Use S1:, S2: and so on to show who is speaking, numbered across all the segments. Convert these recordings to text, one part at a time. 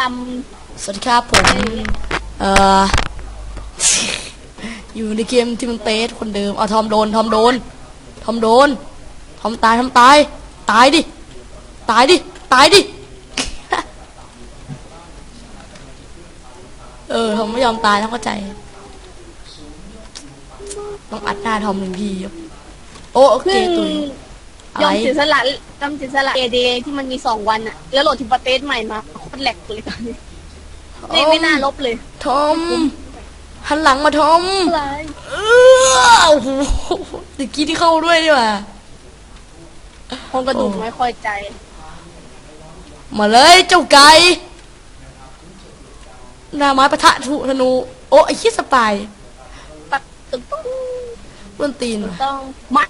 S1: ด
S2: สวัสดีครับผม เอ่อ อยู่ในเกมที่มันเตสคนเดิมเอาทอมโดนทอมโดนทอมโดนทอมตายทอมตาย ตายดิ ตายดิ ตายดิ เออทอมไม่ยอมตายต้องเข้าใจ ต้องอัดหน้าทอมหนึ่งทีครับโอ้โอเคตุย
S1: ย
S2: ไร
S1: อมเสียสละยอมเสียสละเอเดที่มันมีสองวันอะแล้วโหลดทิปเตสใหม่มาโคตรแหลกเลยตอนนี้ไม่ไม่น่าลบเลย
S2: ทอม หันหลังมาทอม
S1: อะไร
S2: เออโอ้โหตะกี้ที่เข้าด้วยดีกว่า
S1: คงกระดูกไม่ค่อยใจ
S2: มาเลยเจ้าไก่หน้าไม้ปะทะถูธนู โอ้ไอ้ขี้สปาย
S1: ตัดตึกต้อง
S2: เล่นตีนว่ะ
S1: ต้องไม่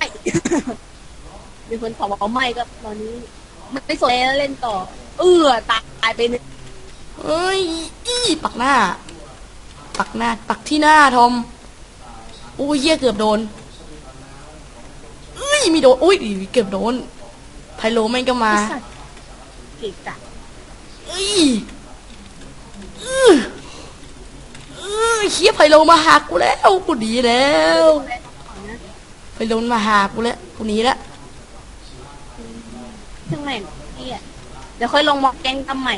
S1: มีคนตอบว่าไม่ก็ตอนนี้ไม่สนแล้วเล่นต่อ เออตายไปหนึ่ง
S2: เอ้ยอี้ปักหน้า ปักหน้า ปักที่หน้าทอมโอ้ยเหี้ยเกือบโดนเอ้ยมีโดนอุ้ยเกือบโดนไพโลแม่งก็มา
S1: ไอ้สัตว์เกะกะ
S2: เอ้ยอื้ออื้อเฮียไพโลมาหากูแล้วกูดีแล้วไพโลมาหากูแล้วกูหนีแล้ว
S1: ช่างแม่เหียเดี๋ยวค่อยลงมอกแกงทำใหม่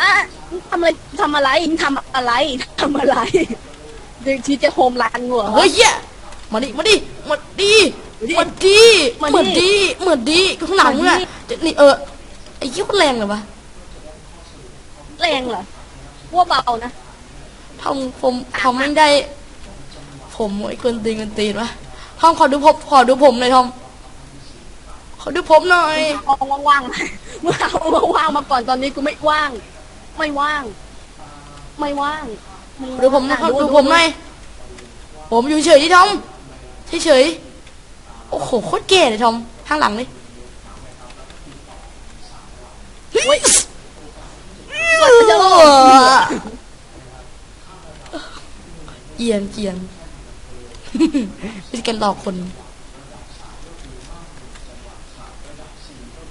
S1: อะทำอะไรทำอะไรทำอะไรทำอะไรเดี๋ยวทีจะโฮมรันหัว
S2: เฮ้ยเฮียมาดิมาดิมาดิ
S1: มาดิ
S2: มาดิ
S1: มาดิ
S2: มาดิมาดิข้างหลังมึงอะ
S1: มาดิ
S2: จะนี่เออไอ้ยี่คนแรงเลยวะ
S1: แรงเหรอว่าเบานะ
S2: ทำผมทำไม่ได้ ผมไอ้คนตีนคนตีนวะทอมขอดูผมขอดูผมหน่อยทอม ขอดูผมหน่อย
S1: เอาว่างๆมาเมื่อเอาว่างๆมาก่อนตอนนี้กูไม่ว่าง ไม่ว่าง ไม่ว่างไว่าง
S2: ดูผมนะ
S1: อ่
S2: ดูผมหน่อยผมอยู่เฉยที่ทอมเฉยๆโอ้โหโคตรเก๋เลยทอมข้างหลังเลย
S1: เฮ้ย
S2: จะเกียนเกียนเป็นการหลอกคน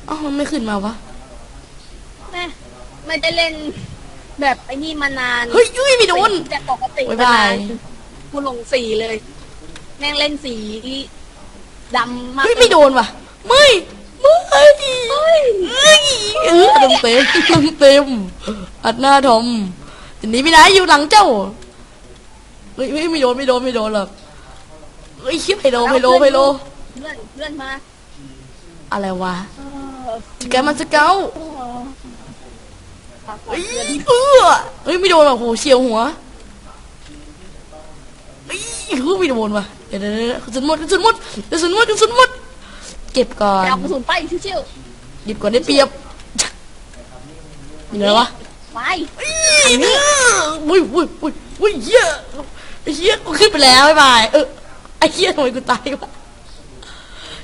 S2: อ้าวมันไม่ขึ้นมาวะ
S1: แม่ไม่ได้เล่นแบบไอ้นี่มานาน
S2: เฮ้ยยุ้ยไม่โดน
S1: แต่ปกติ
S2: บ๊าย
S1: มา
S2: บาย
S1: นานกูลงสีเลย แม่งเล่นสีดำมาก
S2: เฮ้ยไม่โดนว่ะ ไม่ไม่เฮ้ยเอ้ยเออเต็มเต็มเต็มเต็มอัดหน้าทอมทีนี้ไม่ได้อยู่หลังเจ้าเฮ้ยเฮ้ยไม่โดนไม่โดนไม่โดนหรอกเฮ้ยคิดไฮโลไฮโลไฮโล
S1: เพื่อนเพื่อนมา
S2: อะไรวะ
S1: เออ
S2: สแกมมันสเกล
S1: เออฝาก
S2: เฮ้ย
S1: เพื่อน
S2: เออเฮ้ยไม่โดนหรอกโหเฉียวหัวเฮ้ยเฮ้ยไม่โดนว่ะเดี๋ยวเดี๋ยวเดี๋ยวกระสุนหมดกระสุนหมดกระสุนหมดกระสุนหมด เก็บก่อน
S1: ไปเอากระสุนไปเชี่ยว
S2: หยิบก่อนได้เปรียบยังไงวะ
S1: ๆไป
S2: อุ้ยอุ้ยอุ้ยอุ้ยเหี้ยไอ้เหี้ยกูขึ้นไปแล้วบ๊ายบายเออไอ้เหี้ยทำไมกูตายวะ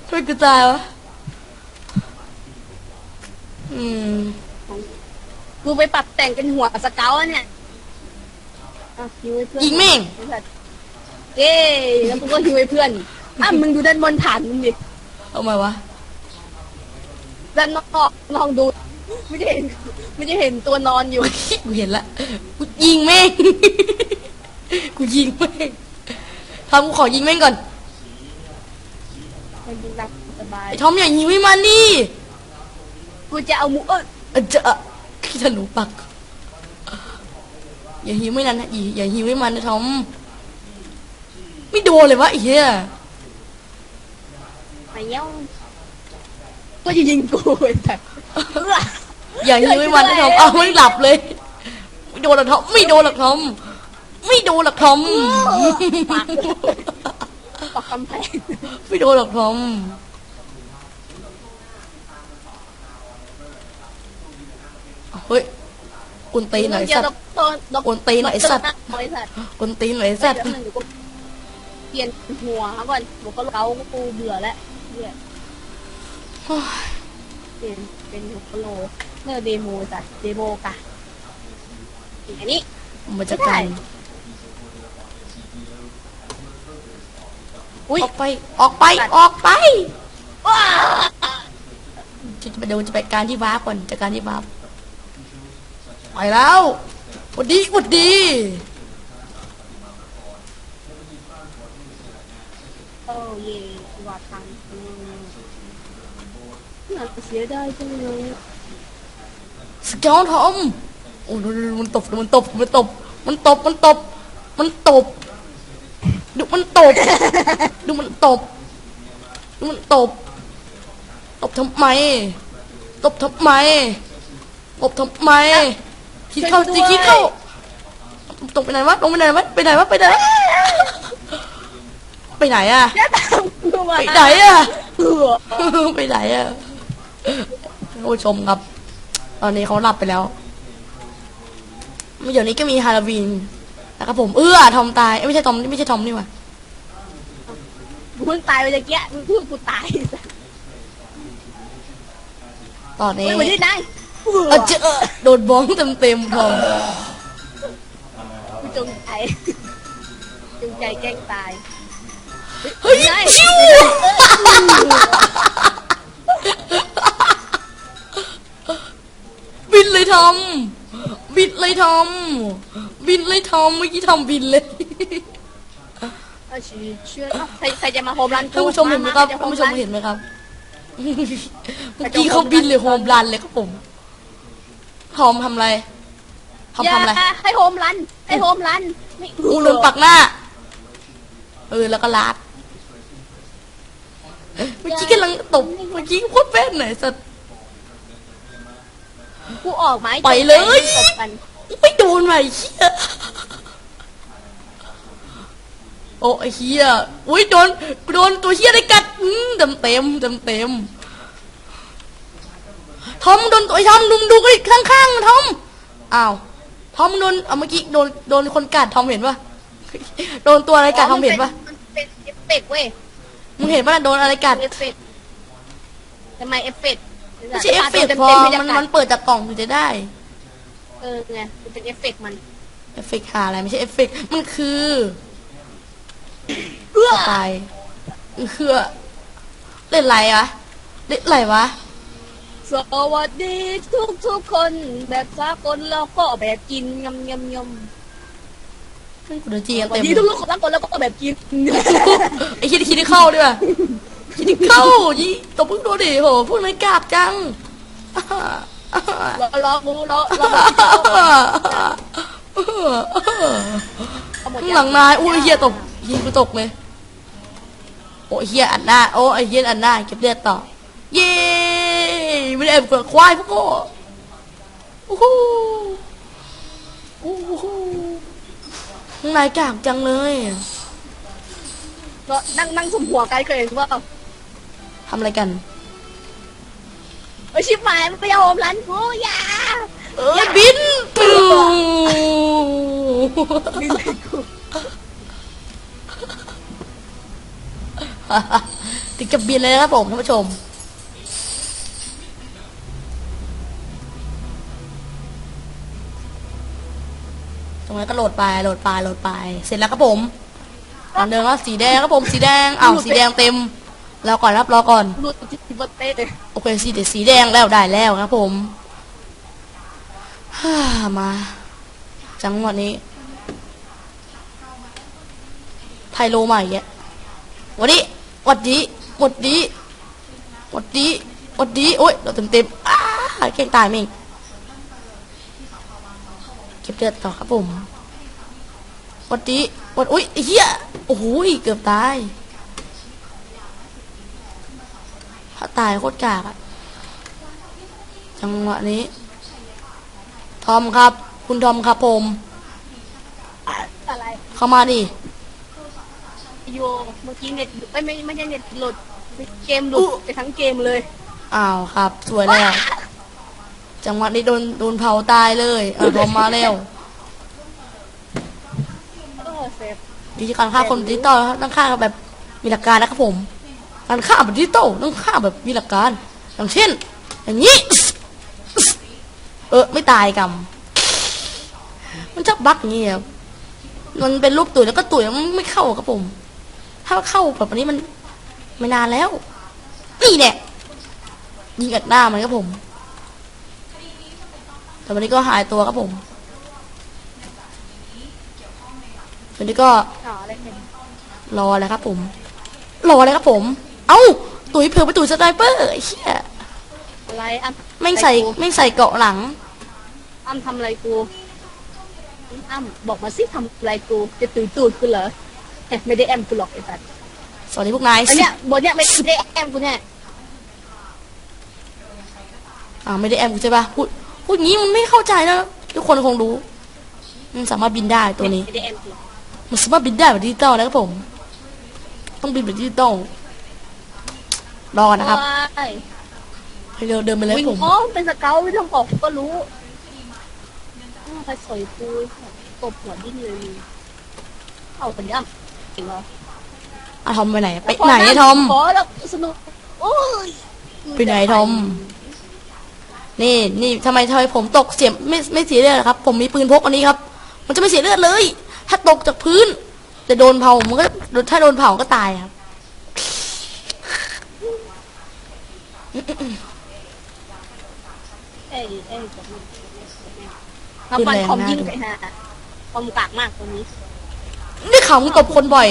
S2: ทำไมกูตายวะ อืม
S1: กูไปปรับแต่งเป็นหัวสเกลอะเนี่ยอะฮิวให้เพื่อน
S2: ยิงแม่ง
S1: เย้แล้วกูก็ฮิวให้เพื่อนอะมึงดูด้านบนฐานมึงดิ
S2: เอามาวะ
S1: ด้านนอกลองดู ไม่ได้เห็นไม่ได้เห็นตัวนอนอยู่
S2: กูเห็นละกูยิงแม่ง กูยิงแม่งทอมกูขอยิงแม่งก่อน
S1: มันดูหนักสบาย
S2: ไอ้ทอมอย่ายิงไม่มันดิ
S1: กูจะเอาหมูเออ
S2: อะจะขี้ธนูปัก อย่าหิวไม่นั้นนะอีอย่าหิวไม่มันนะทอมไม่โดนเลยวะไอ้เหี้ย
S1: ไปเย้าก็จะยิงกูไอ้แต่เออ
S2: อย่าหิวไม่มันนะทอมเอาไม่หลับเลยไม่โดนหรอกทอมไม่โดนหรอกทอมไม่โดนหรอกทอม
S1: ปักปักกำแพง
S2: ไม่โดนหรอกทอม เฮ้ยกุนตีนหน่อย
S1: เดี๋ย
S2: สั
S1: ว
S2: ตว์
S1: โดนโดน
S2: กวนตีนหน่อยไอ้สัตว์
S1: ไอ้สัตว์
S2: กุนตีนหน่อยสัตว์
S1: เดี๋ยวหนึ่งกูเปลี่ยนหัวก่อนหัวก็เกากูเบื่อแล้วเนี่ยเปลี่ยนเป็นหัวกะโหลกเนอเดโมสัตว์เดโมกะอันนี้
S2: มาจากกัน
S1: อุ้ย
S2: ออกไป ออกไป ออกไป
S1: ว้า
S2: จะไปดูจะไปการที่วาร์ปก่อนจากการที่วาร์ป ไปแล้วหวัดดีหวัดดี
S1: โอ้เย่วาตังอืมน่าเสียดายจังเลยอะ
S2: สเกลทอมโอ้ดูดูดูมันตบดูมันตบมันตบ มันตบ มันตบ มันตบ ดูมันตบ ดูมันตบ ดูมันตบ ตบทำไม ตบทำไม ตบทำไม คิดเข้าสิคิดเข้าตกไปไหนวะลงไปไหนวะไปไหนวะไปไหนวะไปไหนอะ
S1: อย่าตามกูมา
S2: ไปไหนอะ
S1: เออ
S2: ไปไหนอะท่านผู้ชมครับ ตอนนี้เขาหลับไปแล้วเดี๋ยวนี้ก็มีฮาโลวีนนะครับผมเอื้อทอมตายเอ้ยไม่ใช่ทอมนี่ไม่ใช่ทอมนี่หว่า
S1: กูเพิ่งตายไปตะเกียมึงพูดกูตาย
S2: ตอนนี้
S1: ไม่เหมือนที่นาย
S2: เออเจอโดนบ้องเต็มเต็มๆทอม
S1: กูจงใจ จงใจแกล้งตาย
S2: เฮ้ยชิวบินเลยทอมบินเลยทอมบินเลยทอมเมื่อกี้ทอมบินเลย
S1: เอาชื่อเชื่อเอ้าใครใครจะมาโฮมรัน
S2: ท่านผู้ชมเห็นไหมครับ
S1: ใจะโฮ
S2: ท่านผู้ชม
S1: รั
S2: เห็นไหมครับ เมื่อกี้เขาบินเลยโฮมรันเลยครับผม ทอมทำอะไรทอม
S1: อย่า
S2: ทำอะไร
S1: ให้โฮมรัน ให้โฮมรันไม่
S2: กูโดนปักหน้า เออ แล้วก็ลาดเมื่อกี้กำลังตบเมื่อกี้โคตรแป้นไหนสัตว์
S1: กูออกไหม
S2: ไปเลย
S1: ตบกัน
S2: ไม่โดนว่ะไอ้เหี้ยโอ้ไอ้เหี้ยอุ้ยโดนโดนตัวเหี้ยอะไรกัดอืมเต็มเต็มเต็มเต็ม ทอมโดนตัวไอ้ทอมดูดูกันข้างข้างๆทอมอ้าวทอมโดนเอาเมื่อกี้โดนโดนคนกัดทอมเห็นปะโดนตัวอะไรกัดทอมเห็นปะ
S1: มันเป็นเอฟเฟกต์เว้ย
S2: มึงเห็นปะน่ะโดนอะไรกัด
S1: เอฟเฟกต์ทำไมเอฟเฟกต์
S2: ไม่ใช่เอฟเฟกต์
S1: ต็ม
S2: พอ
S1: ๆให้
S2: มัน
S1: กัด
S2: มันเปิดจากกล่องถึงจะได้
S1: เออไงมันเป็นเอฟเฟกต์มัน
S2: เอฟเฟกต์หาอะไรไม่ใช่เอฟเฟกต์มันคือ
S1: เอื้อ
S2: สไตล์คือเล่นอะไรวะเล่นอะไรวะ
S1: สวัสดีทุกทุกๆคนแบบสากลแล้วก็แบบกินยำยำยำ
S2: กูเดือดจี
S1: ส
S2: กัน
S1: วัส
S2: เต็ม
S1: ดีทุกทุกๆคนสากลแล้วก็แบบกิน
S2: ไอ้คิดคิดที่เข้าด้วยว่ะคิดที่เข้ายี่ตบมึงดูดิโหพูดไม่กล้าบจัง
S1: รอรอกูรอรอเอาหมด
S2: ข้าง
S1: ยั
S2: หลังนายอุ้ยเฮียตกยิงกูตกเลย โอ้ยเฮียอันหน้า โอ้ยเฮียอันหน้าเก็บเลือดต่อ เย้ ไม่ได้แอบเกิดควายพวกโก้โอ้โหโอ้โหข้างในกากจังเลย
S1: ก็นั่งนั่งสุมหัวกันเคยเห็นว่า
S2: ทำอะไรกัน
S1: ไอชิบหายมันไปโฮมรันกูอย่า
S2: เอ้ยบินปิว
S1: บินไปกู
S2: ติดกับบินเลยนะครับผมท่านผู้ชม รงนั้นก็โหลดไปโหลดไปโหลดไป เสร็จแล้วครับผมตอนเดินว่าสีแดงครับผมสีแดงอ้าวสีแดงเต็มรอก่อนครับรอก่อน
S1: รูดที่บัตเต้
S2: โอเคสีเดยวสีแดงแล้วได้แล้วครับ ผมฮ่ามา จังหวะนี้ไพโลใหม่แกหวันนี้หวัดดีหวัดดีหวัดดีหวัดดีโอ้ยเราเต็มเต็มๆอ้าแกล้งตายเอง เก็บเลือดต่อครับผมหวัดดีหวัดอุ้ยไอ้เหี้ยโอ้โหเกือบตายถ้าตายโคตรกากอะจังหวะนี้ ทอมครับ คุณทอมครับผม
S1: อะไร
S2: เข้ามาดิ
S1: โยเมื่อกี้เน็ตไม่ไม่ไม่ใช่เน็ตหลุดเกมหลุดไปทั้งเกมเลย
S2: อ้าวครับ สวยแล้ว จังหวะนี้โดนโดนเผาตายเลยเออทอมมาแล้ว
S1: เออเซฟ
S2: วิธีการฆ่าคนดิจิตอลนะครับต้องฆ่าแบบมีหลักการนะครับผม การฆ่าแบบดิจิตอลต้องฆ่าแบบมีหลักการ อย่างเช่น อย่างนี้ เออไม่ตายกำมันจะบั๊กอย่างนี้ครับมันเป็นรูปตุ๋ยแล้วก็ตุ๋ยมันไม่เข้าครับผม ถ้าเข้าแบบนี้มันไม่นานแล้ว นี่แน่ยิงอัดหน้ามันครับผม แต่วันนี้ก็หายตัวครับผม วันนี้ก็
S1: อ๋ออะไรเป็น
S2: รอเลยครับผม รอเลยครับผม เอ้า ตุ๋ยเผื่อไปตุ๋ยสไนเปอร์ไอ้เชี่ย
S1: อะไรอ้ำ
S2: แม่งใส่
S1: กู
S2: แม่งใส่เกาะหลัง
S1: อ้ำทำอะไรกูอ้ำบอกมาสิทำอะไรกู จะตื่นตูดกูเหรอเอ๊ะไม่ได้แอมกูหรอกไอ้สัตว์
S2: สวัสดีพวกนาย
S1: ไอ้เนี่ยบนเนี่ยไม่ได้แอมกูเนี่ย
S2: อ่าไม่ได้แอมกูใช่ปะพูด พูดงี้มันไม่เข้าใจนะทุกคนคงรู้ มันสามารถบินได้ตัวนี้
S1: ไม่ได้แอมกูหรอก
S2: มันสามารถบินได้แบบดิจิตอลนะครับผม ต้องบินแบบดิจิตอลรอนะครับ
S1: ว้าย
S2: ให้เร็วเดินไปเลยค
S1: วิ่
S2: รับ
S1: ง
S2: ผม
S1: อ๋อเป็นสเกลไม่ต้องบอกก็รู้อ้าวใครสอยกูตบหัวดิ้นเลยเอาไปย่ำเก่งเหรอ
S2: อะทอมไปไหน ไปไหนอะทอม
S1: ขอแล้วสนุกโอ้ย
S2: ไปไหนทอม นี่นี่ทำไมทำไมผมตกเสียไม่ไม่เสียเลือดครับ ผมมีปืนพกอันนี้ครับ มันจะไม่เสียเลือดเลย ถ้าตกจากพื้น แต่โดนเผามันก็ถ้าโดนเผาก็ตายครับ
S1: เอ้ยเอ้ยทำฟันคอมยิ่งไปฮะคอมกากมากตรงนี้
S2: นี่ข่าวมึงตบคนบ่อย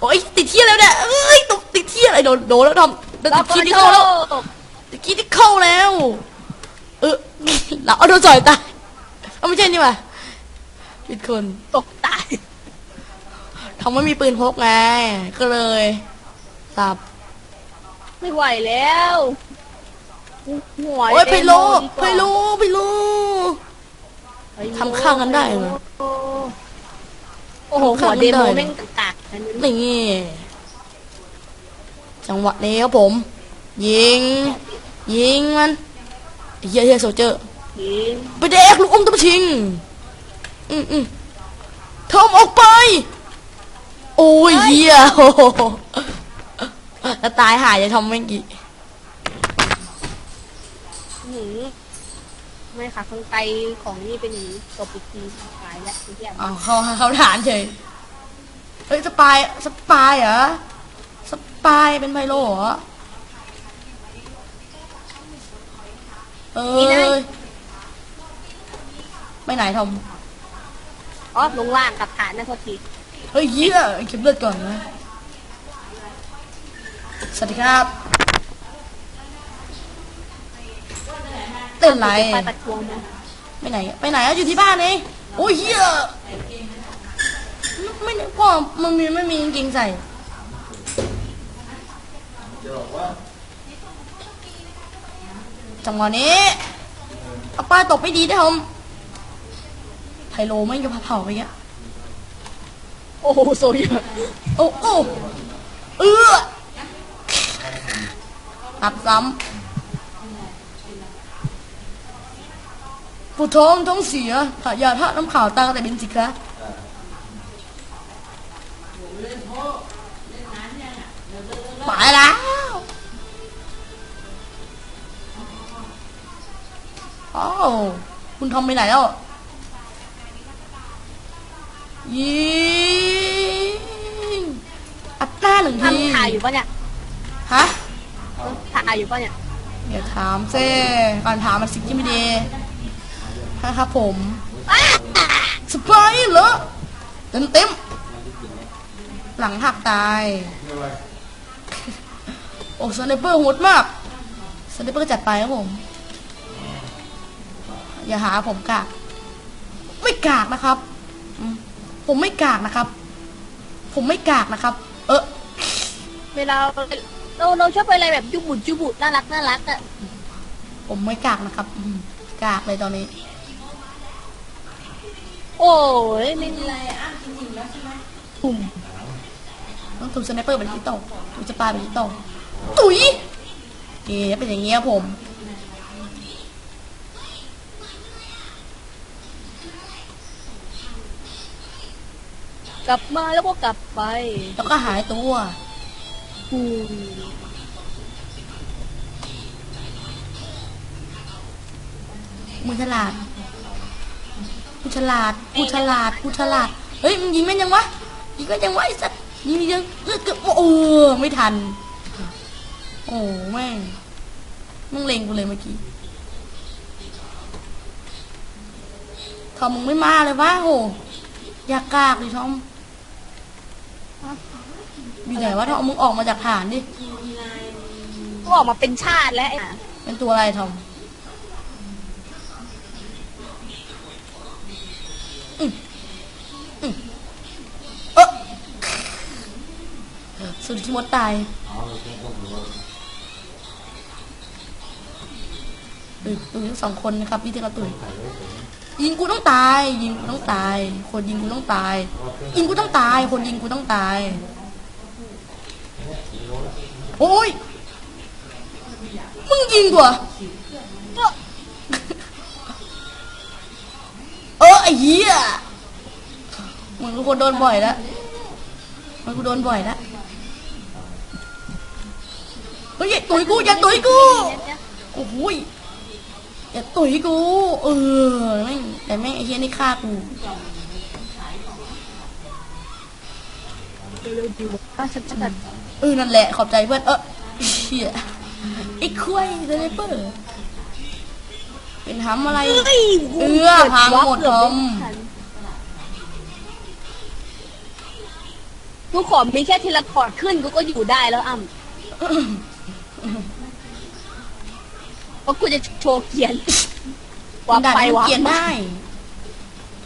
S2: โอ้ยติดเที่ยแล้วเนี่ยเอ้ยตกติดเที่ยอะไรโดนโดนแล้วทำติดคิดที่เข้าแล้วติดคิดที่เข้าแล้ว เออเราเอาโดนจ่อยตายเอาไม่ใช่นี่ว่ะผิดคน
S1: ตกตาย
S2: ทำไม่มีปืนพกไง ก็เลยสับ
S1: ไม่ไหวแล้วหัว
S2: โอ้ยไพโลไพโลไพโลทำข้างกันได้เหรอ
S1: โอ้โหหัวเดโมแม่งกากๆอันนี้
S2: นี่จังหวะนี้ครับผม ยิง ยิงมัน เฮียเฮียโซเจอร์
S1: ยิง
S2: ไปแดกลูกอมตะชิง อืมอืมทอมออกไป โอ้ยเฮียโอ้โหแล้วตายหายจะทำเมื่อกี้
S1: หืมไม่ค่ะข้างไกลของนี่เป็นอย่างนี้ตบอีกทีตายแล้วทุกอย่าง
S2: อ๋อเขาเขาฐานเฉยเฮ้ยสปายสปายเหรอสปายเป็นไพโลเหรอ เอ้ยไปไหนทอม
S1: อ๋อลงล่างกับฐานนะโทษที
S2: เฮ้ยเหี้ยเก็บเลือดก่อนนะสวัสดีครับเต้นไร
S1: ไปประท้วงนะ
S2: ไปไหนไปไหนอะอยู่ที่บ้านเองโอ้ยเหี้ยไม่ได้พ่อมันมีไม่มีกางเกงใส่ จังหวะนี้เอาป้าตบไม่ดีได้ทอมไพโลไม่ยอมเผาไปอะ
S1: โอ้โหโซยอะ
S2: โอ้โอ้เอออัดซ้ำผู้ท้องท้องเสียถ้าอย่าท่าน้ำข่าวตาแต่เป็นสิคะไปแล้ว อ้าวคุณทอมไปไหนแล้วยิงอัดหน้าหนึ่งที
S1: ทำถ่ายอยู่ปะเนี่ย
S2: ฮะ
S1: ถ่ายอยู่ปะเนี่ย
S2: อย่าถามเซ่ก่อนถามมันสิจิไม่ดีนะครับผม
S1: อ้า
S2: สไปร์เหรอเต็มเต็มๆหลังหักตาย โอ้สไนเปอร์โหดมากสไนเปอร์จัดไปครับผม อย่าหาผมกาก ไม่กากนะครับอืมผมไม่กากนะครับ ผมไม่กากนะครับ เออ
S1: เวลาเราเราชอบไปอะไรแบบจุบุจุบุน่ารักน่ารักอะ
S2: ผมไม่กากนะครับอืมกากเลยตอนนี้
S1: โอ้ยไม่มีอะไรอะถุ่ม
S2: ต้องถูกสไนเปอร์เป็นที่ตกถูกสปายเป็นที่ตกตุ๋ยเอ๊ะเป็นอย่างเงี้ยผม
S1: กลับมาแล้วก็กลับไป
S2: แล้วก็หายตัว
S1: อืม
S2: มึงฉลาดกูฉลาดกูฉลาดกูฉลาด เฮ้ยมึงยิงแม่นยังวะ ยิงแม่นยังวะไอ้สัตว์ยิงยังเลือดเกือบโอ้ไม่ทัน โอ้แม่งมึงเล็งกูเลยเมื่อกี้ทอมมึงไม่มาเลยวะโห อยากกากดิทอม อยู่ไหนวะทอมมึงออกมาจากฐานดิ
S1: ก็ออกมาเป็นชาติแล้วไอ้
S2: เป็นตัวอะไรทอมอืมอืมเอะสุดที่มดตายตุยตุยทั้งสองคนนะครับพี่เทกระตุยยิงกูต้องตาย ยิงกูต้องตาย คนยิงกูต้องตาย ยิงกูต้องตาย คนยิงกูต้องตาย โอ้ย มึงยิงกูเหรอเออไอ้เหี้ยมึงทุกคนโดนบ่อยแล้วมึงกูโดนบ่อยแล้วเฮ้ยอย่าตุยกูอย่าตุยกูโอ้ยอย่าตุยกู เออแม่งแต่แม่งไอ้เหี้ยนี่ฆ่ากู
S1: ก็ฉันจะ
S2: เออนั่นแหละขอบใจเพื่อนเออเชี่ยไอ้คุยเดนเปอร์เป็นทำอะไรเอื้อพังหมดทอม
S1: กูขอมีแค่ทีละคอร์ดขึ้นกูก็อยู่ได้แล้วอ่ำเพราะกูจะโชว์เขียนว่า
S2: ด่าน
S1: ไป
S2: นี้
S1: วะ
S2: เกียนได้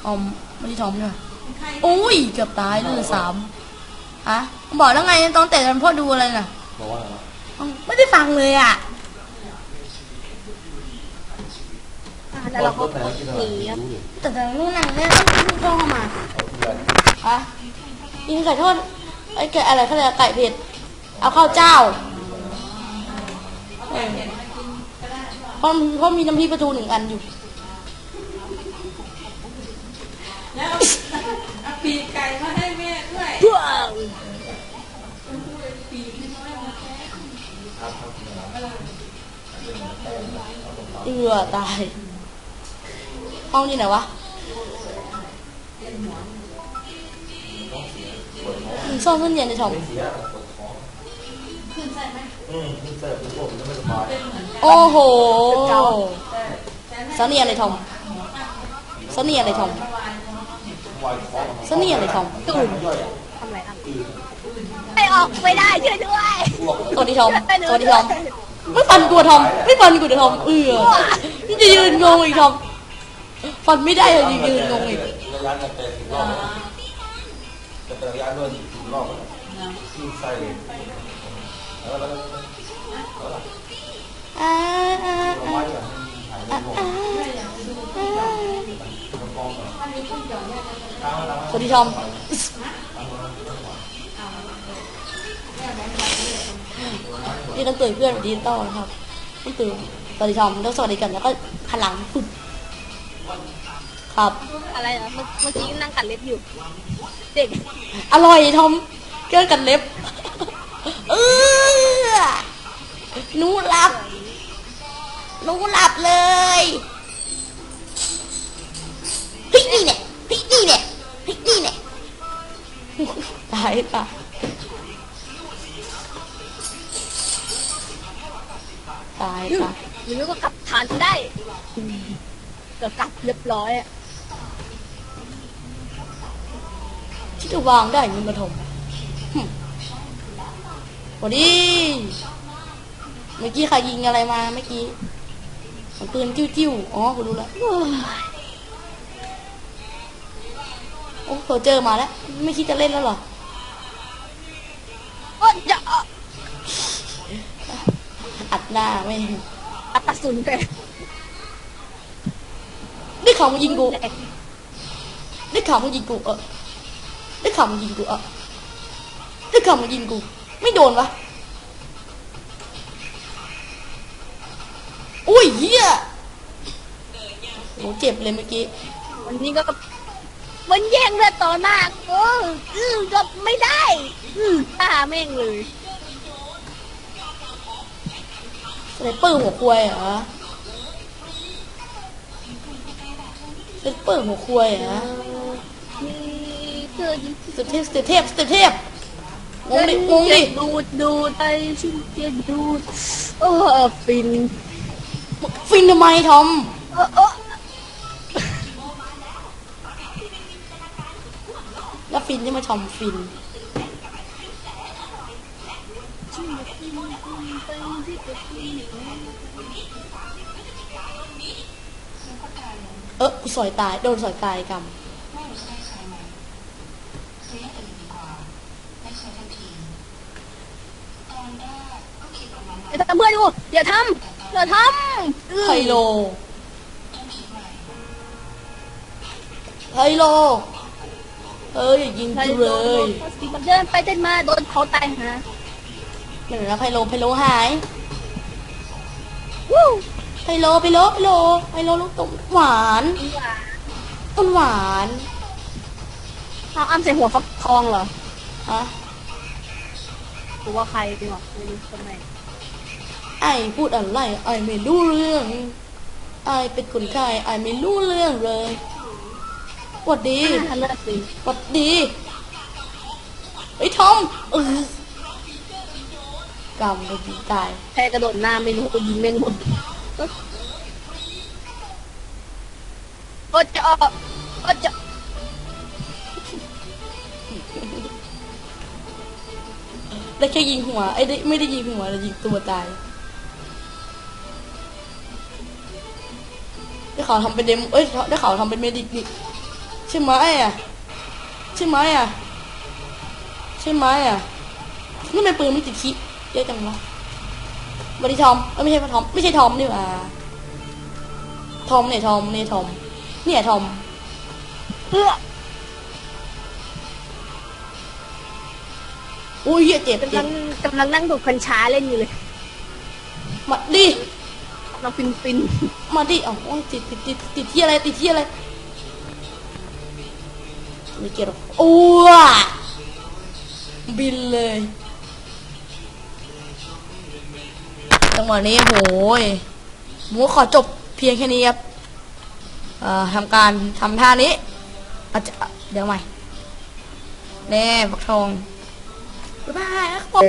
S2: ทอมไม่ใช่ทอมเนี่ยโอ้ยเกือบตายเลยสาม อะบอกแล้วไงตอนแต่ตอนพ่อดูอะไรน่ะ
S3: บอกว่าอะไรวะ
S2: อ้าวไม่ได้ฟังเลยอะ
S1: อะแล้วเราก็
S3: แต่ละกินอะไร
S1: หนี
S3: ไม่
S1: ครับ
S3: รู้ดิ
S2: แต่แต่นู่นนั่งเนี่ยต้องเข้ามา
S3: เอาที่ไร
S2: อะกินไก่ทอดไอ้ไก่อะไรเขาเรียกไก่เผ็ดเอาข้าวเจ้าเออเพราะเพราะมีน้ำพริกปลาทูหนึ่งอันอยู่
S4: ปีกไก่มาให้แม่ด้วย
S1: เอ
S2: เอือตาย ห้องที่ไหนวะอืมซ่อนเส้นเย็นในช่อง
S3: เสียปวดท้องขึ้นไส้ไหมอืมขึ้นเป็นพวกมันจะไม่สบาย
S2: โอ้โหเสนียนในทอมเสนียนในทอม
S3: วายทอง
S2: เสนียนในทอม
S1: ตุ่มทำ ไรอะไม่ออกไม่ได้ช่วยด้วย
S2: สวัสดีทอมสวัสดีทอมไม่ฟันกูอะทอม ไม่ฟันกูเดี๋ยวทอม เอือนี่จะยืนงงอีกทอม ฟันไม่ได้เลยยืนงงอีก
S3: ระยะจะเป็นถึงรอบจะเป็นระยะด้วยถึงรอบขึ้นไส้เลยแล้วแล้วแล้ว
S2: อ่าอ่า
S3: ผล
S2: อ่า
S3: ไม้แบบหายไปหมด
S2: สวัสดีทอม นี่ต้องตื่นเพื่อนดีต่อนะครับต้องตื่นสวัสดีทอมต้องสวัสดีกันแล้วก็พนหลังปุ๊บครับ
S1: อะไรนะเมื่อเมื่อกี้นั่งกัดเล็บอยู่ เด็ก
S2: อร่อยทอมเกี่ยวกันเล็บ เออหนูหลับหนูหลับเลยพริกนี่เนี่ยพริกนี่เนี่ยพริกนี่เนี่ยตายตาย ตายตาย
S1: หรือก็กลับฐานได้เกือบกลับเรียบร้อยอะ
S2: ที่จะวางได้เงินมาถมหึสวัสดีเมื่อกี้ใครยิงอะไรมาเมื่อกี้มันปืนจิ้วๆอ๋อกูรู้แล้วโอ้โหเจอมาแล้ว ไม่คิดจะเล่นแล้วเหรอ
S1: โอ้ยจะ
S2: อัดหน้าไม่
S1: อัตสุนไป
S2: ได้ข่าวมึงยิงกูได้ข่าวมึงยิงกูเออได้ข่าวมึงยิงกูเออได้ข่าวมึงยิงกู ไม่โดนวะอุ้ยเฮียโหเจ็บเลยเมื่อกี้
S1: วันนี้ก็มันแย่งเลือดต่อหน้าเอออือก็ไม่ได้ อือฆ่าแม่งเลย
S2: ไนเปื้อหัวควยเหรอสไนเปอร์หัวควยเหรอสเตปสเตปสเทปงงดิงงดิ
S1: ดูดูไตชิ้นเจ็ดดูเออฟิน
S2: ฟินทำไมทอม
S1: แล้ว
S2: ฟินที่มาทอมฟิน เออกูสอยตาย โดนสอยตายกรรม
S1: อย่าทำเพื่อนกูอย่าทำอย่าทำอื้อ
S2: ไฮโลไฮโลเอ้ยอย่ายิง
S1: ใคร
S2: กู
S1: โด
S2: เล
S1: น
S2: ย
S1: มันเดินไปเดินมาโดนเขาตายฮะ
S2: เหมือนนะไฮโลไฮโลหาย
S1: วู้
S2: ไฮโลไฮโลไฮโลไฮโลลูกตมหวานต้นหวาน
S1: เอาอ้ำใส่หัวฟักทองเหรอ
S2: ฮะ
S1: หรือว่าใครดีวะไม่รู้ทำไม
S2: ไอพูดอะไรไอไม่รู้เรื่องไอเป็นคนไข้ไอไม่รู้เรื่องเลยหวัดดี
S1: อ่าเลิกสิ
S2: หวัดดีไอ้ยทอมเออ กำไปยิงตาย
S1: แพ้กระโดดหน้าไม่รู้ยิงแม่งหมดก็จะก็จะ
S2: ได้แค่ยิงหัวไอ้ได้ไม่ได้ยิงหัวแต่ยิงตัวตายได้ข่าวทำเป็นเดมเอ้ยได้ข่าวทำเป็นเมดิกนี่ใช่ไหมอะใช่ไหมอะใช่ไหมอะนี่เป็นปืนมันติดคิเยอะจังวะบอดี้ทอมเอ้ยไม่ใช่ทอม ไม่ใช่ทอมนี่หว่าทอมเนี่ยทอมเนี่ยทอมเนี่ยทอม
S1: เพื่อ
S2: อุ้ยเหี้ยเจ็บ
S1: กำ
S2: เจ็
S1: ลั
S2: บ
S1: งกำลังนั่งดูคันช้าเล่นอยู่เลย
S2: มาดิ
S1: กำลังฟินฟิน
S2: มาดิเอ้าโอ้ยติดติดติดติดที่อะไร ติดที่อะไรไม่เกี่ยวหรอกโอ้วบินเลย จังหวะนี้โหยหมูขอจบเพียงแค่นี้ครับเอ่อทำการทำท่านี้เดี๋ยวใหม่แน่บักทองบ๊ายบายครับผม